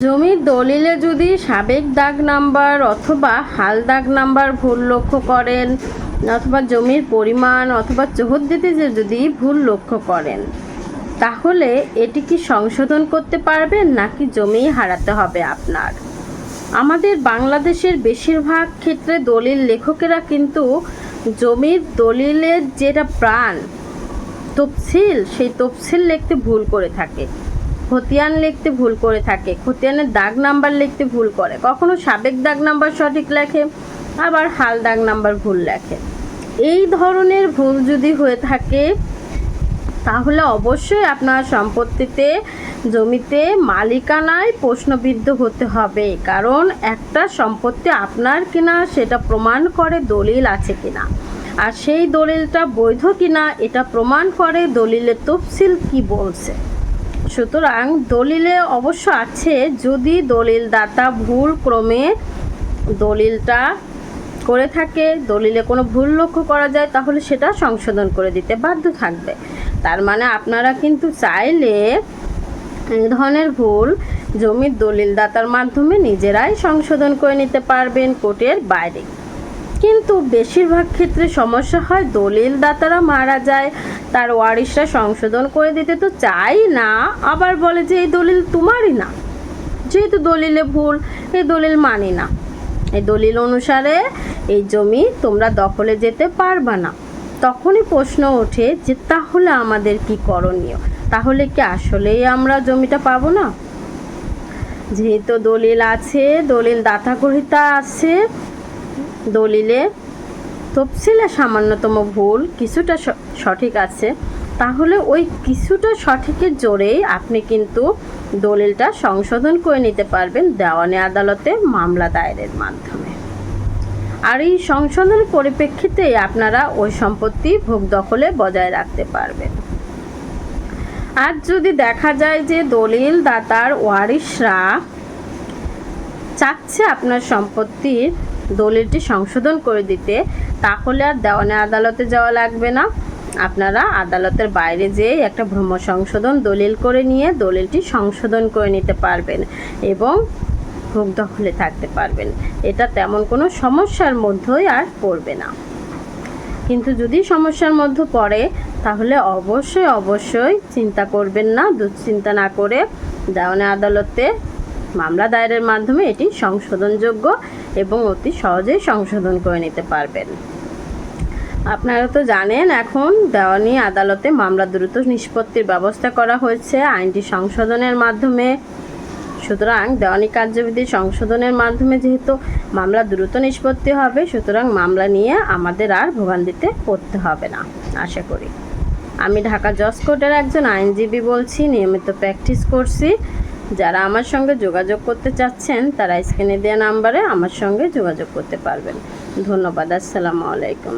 জমির দলিলে যদি সাবেক দাগ নাম্বার অথবা হাল দাগ নাম্বার ভুল লক্ষ্য করেন, অথবা জমির পরিমাণ অথবা চৌহদ্দিতে যদি ভুল লক্ষ্য করেন, তাহলে এটি কি সংশোধন করতে পারবেন নাকি জমি হারাতে হবে আপনার? আমাদের বাংলাদেশের বেশিরভাগ ক্ষেত্রে দলিল লেখকেরা কিন্তু জমির দলিলের যেটা প্রাণ, তফসিল, সেই তফসিল লিখতে ভুল করে থাকে। খতিয়ান লিখতে ভুল করে থাকে, খতিয়ানের দাগ নাম্বার লিখতে ভুল করে, কখনো সাবেক দাগ নাম্বার সঠিক লেখে, আবার হাল দাগ নাম্বার ভুল লেখে। এই ধরনের ভুল যদি হয়ে থাকে, তাহলে অবশ্যই আপনার সম্পত্তিতে, জমিতে মালিকানায় প্রশ্নবিদ্ধ হতে হবে, কারণ একটা সম্পত্তি আপনার কিনা, সেটা প্রমাণ করে দলিল আছে কিনা। আর সেই দলিলটা বৈধ কিনা, এটা প্রমাণ করে দলিলের তফসিল কি বলছে। সুতরাং দলিলে অবশ্য আছে, যদি দলিল দাতা ভুল ক্রমে দলিলটা করে থাকে, দলিলে কোনো ভুল লক্ষ্য করা যায়, তাহলে সেটা সংশোধন করে দিতে বাধ্য থাকবে। তার মানে আপনারা কিন্তু চাইলে এই ধরনের ভুল জমির দলিল দাতার মাধ্যমে নিজেরাই সংশোধন করে নিতে পারবেন কোর্টের বাইরে। কিন্তু বেশিরভাগ ক্ষেত্রে সমস্যা হয় দলিল দাতারা মারা যায়, তার ওয়ারিশরা সংশোধন করে দিতে তো চাই না, আবার বলে যে এই দলিল তোমারই না। যেহেতু দলিলে ভুল, এই দলিল মানি না। এই দলিল অনুসারে এই জমি তোমরা দখলে যেতে পারবা না। তখনই প্রশ্ন ওঠে যে তাহলে আমাদের কি করণীয়? তাহলে কি আসলেই আমরা জমিটা পাবো না? যেহেতু দলিল আছে দলিল দাতা আছে দলিলে তফসিলে সামান্যতম ভুল কিছুটা সঠিক আছে, তাহলে ওই কিছুটা সঠিকের জোরেই আপনি কিন্তু দলিলটা সংশোধন করে নিতে পারবেন দেওয়ানি আদালতে মামলা দায়েরের মাধ্যমে। আর এই সংশোধনের পরিপ্রেক্ষিতে আপনারা ওই সম্পত্তি ভোগ দখলে বজায় রাখতে পারবেন। আর যদি দেখা যায় যে দলিল দাতার ওয়ারিশরা চাচ্ছে আপনার সম্পত্তির দলিলটি সংশোধন করে দিতে, তাহলে আর দেওয়ানি আদালতে যাওয়া লাগবে না। আপনারা আদালতের বাইরে যেয়ে একটা ভ্রম সংশোধন দলিল করে নিয়ে দলিলটি সংশোধন করে নিতে পারবেন এবং ভোগ দখলে থাকতে পারবেন। এটা তেমন কোনো সমস্যার মধ্যেই আর পড়বে না। কিন্তু যদি সমস্যার মধ্যে পড়ে, তাহলে অবশ্যই অবশ্যই চিন্তা করবেন না, দুশ্চিন্তা না করে দেওয়ানি আদালতে মামলা দায়েরের মাধ্যমে এটি সংশোধনযোগ্য এবং অতি সহজেই সংশোধন করে নিতে পারবেন। আপনারা তো জানেন এখন দেওয়ানি আদালতে মামলা দ্রুত নিষ্পত্তির ব্যবস্থা করা হয়েছে, আইনটি সংশোধনের মাধ্যমে। সুতরাং দেওয়ানি কার্যবিধি সংশোধনের মাধ্যমে যেহেতু মামলা দ্রুত নিষ্পত্তি হবে, সুতরাং মামলা নিয়ে আমাদের আর ভোগান্তিতে পড়তে হবে না, আশা করি। আমি ঢাকা জজ কোর্টের একজন আইনজীবী বলছি, নিয়মিত প্র্যাকটিস করছি। যারা আমার সঙ্গে যোগাযোগ করতে চাচ্ছেন, তারা স্ক্রিনে দেওয়া নাম্বারে আমার সঙ্গে যোগাযোগ করতে পারবেন। ধন্যবাদ, আসসালামু আলাইকুম।